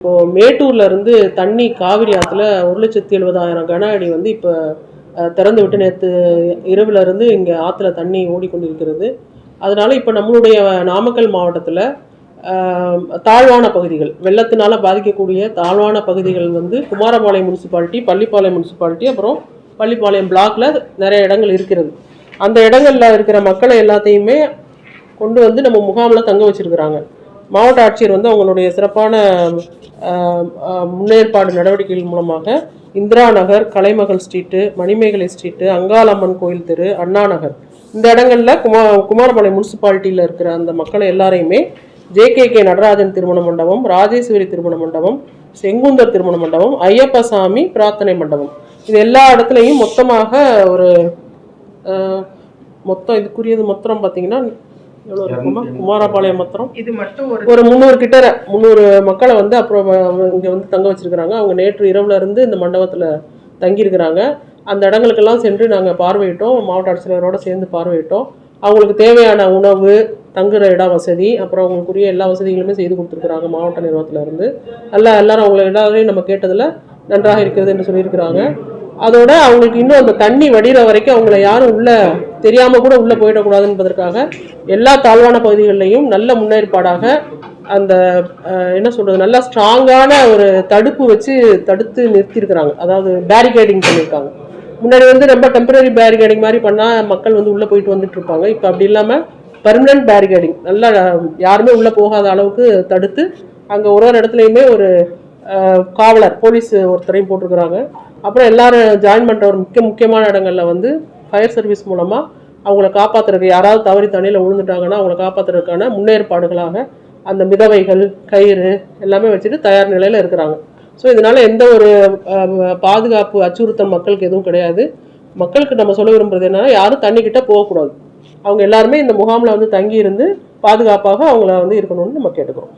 இப்போ மேட்டூர்ல இருந்து தண்ணி காவிரி ஆத்துல ஒரு லட்சத்தி எழுபதாயிரம் கன அடி வந்து இப்போ திறந்து விட்டு நேற்று இரவுல இருந்து இங்கே ஆற்றுல தண்ணி ஓடிக்கொண்டிருக்கிறது. அதனால இப்போ நம்மளுடைய நாமக்கல் மாவட்டத்தில் தாழ்வான பகுதிகள் வெள்ளத்தினால பாதிக்கக்கூடிய தாழ்வான பகுதிகள் வந்து குமாரபாளையம் முனிசிபாலிட்டி பள்ளிப்பாளையம் முனிசிபாலிட்டி அப்புறம் பள்ளிப்பாளையம் பிளாக்ல நிறைய இடங்கள் இருக்கிறது. அந்த இடங்கள்ல இருக்கிற மக்களை எல்லாத்தையுமே கொண்டு வந்து நம்ம முகாமில் தங்க வச்சிருக்கிறாங்க. மாவட்ட ஆட்சியர் வந்து அவங்களுடைய சிறப்பான முன்னேற்பாடு நடவடிக்கைகள் மூலமாக இந்திரா நகர் கலைமகள் ஸ்ட்ரீட்டு மணிமேகலை ஸ்ட்ரீட்டு அங்காளம்மன் கோயில் தெரு அண்ணா நகர். இந்த இடங்களில் குமா குமாரபாளையம் முனிசிபாலிட்டியில் இருக்கிற அந்த மக்களை எல்லாரையுமே ஜேகேகே நடராஜன் திருமண மண்டபம் ராஜேஸ்வரி திருமண மண்டபம் செங்குந்தர் திருமண மண்டபம் ஐயப்பசாமி பிரார்த்தனை மண்டபம். இது எல்லா இடத்துலையும் மொத்தமாக ஒரு மொத்தம் இதுக்குரியது மொத்தம் பார்த்தீங்கன்னா எவ்வளோ இருக்குமா? குமாரபாளையம் மொத்தம் இது மட்டும் ஒரு முந்நூறு கிட்ட முந்நூறு மக்களை வந்து அப்புறம் இங்கே வந்து தங்க வச்சிருக்கிறாங்க. அவங்க நேற்று இரவுல இருந்து இந்த மண்டபத்தில் தங்கியிருக்கிறாங்க. அந்த இடங்களுக்கெல்லாம் சென்று நாங்கள் பார்வையிட்டோம். மாவட்ட ஆட்சியரோட சேர்ந்து பார்வையிட்டோம். அவங்களுக்கு தேவையான உணவு தங்குற இட வசதி அப்புறம் அவங்களுக்குரிய எல்லா வசதிகளுமே செய்து கொடுத்துருக்குறாங்க மாவட்ட நிர்வாகத்துல இருந்து. நல்லா எல்லாரும் அவங்கள எல்லாரையும் நம்ம கேட்டதில் நன்றாக இருக்கிறது என்று சொல்லியிருக்கிறாங்க. அதோட அவங்களுக்கு இன்னும் அந்த தண்ணி வடிகிற வரைக்கும் அவங்கள யாரும் உள்ள தெரியாமல் கூட உள்ளே போயிடக்கூடாது என்பதற்காக எல்லா தாழ்வான பகுதிகளிலையும் நல்ல முன்னேற்பாடாக அந்த என்ன சொல்கிறது நல்ல ஸ்ட்ராங்கான ஒரு தடுப்பு வச்சு தடுத்து நிறுத்தியிருக்கிறாங்க. அதாவது பேரிகேடிங் பண்ணியிருக்காங்க. முன்னாடி வந்து ரொம்ப டெம்பரரி பேரிகேடிங் மாதிரி பண்ணால் மக்கள் வந்து உள்ளே போயிட்டு வந்துட்டு இருப்பாங்க. இப்போ அப்படி இல்லாமல் பர்மனன்ட் பேரிகேடிங் நல்லா யாருமே உள்ளே போகாத அளவுக்கு தடுத்து அங்கே ஒரு ஒரு இடத்துலையுமே ஒரு காவலர் போலீஸ் ஒருத்தரையும் போட்டிருக்கிறாங்க. அப்புறம் எல்லாரும் ஜாயின் பண்ணுற ஒரு முக்கிய முக்கியமான இடங்களில் வந்து ஃபயர் சர்வீஸ் மூலமாக அவங்கள காப்பாற்றுறதுக்கு யாராவது தவறி தண்ணியில் விழுந்துட்டாங்கன்னா அவங்கள காப்பாத்துறதுக்கான முன்னேற்பாடுகளாக அந்த மிதவைகள் கயிறு எல்லாமே வச்சுட்டு தயார் நிலையில் இருக்கிறாங்க. ஸோ இதனால் எந்த ஒரு பாதுகாப்பு அச்சுறுத்தல் மக்களுக்கு எதுவும் கிடையாது. மக்களுக்கு நம்ம சொல்ல விரும்புறது என்னென்னா யாரும் தண்ணிக்கிட்ட போகக்கூடாது. அவங்க எல்லாருமே இந்த முகாமில் வந்து தங்கி இருந்து பாதுகாப்பாக அவங்கள வந்து இருக்கணும்னு நம்ம கேட்டுக்கிறோம்.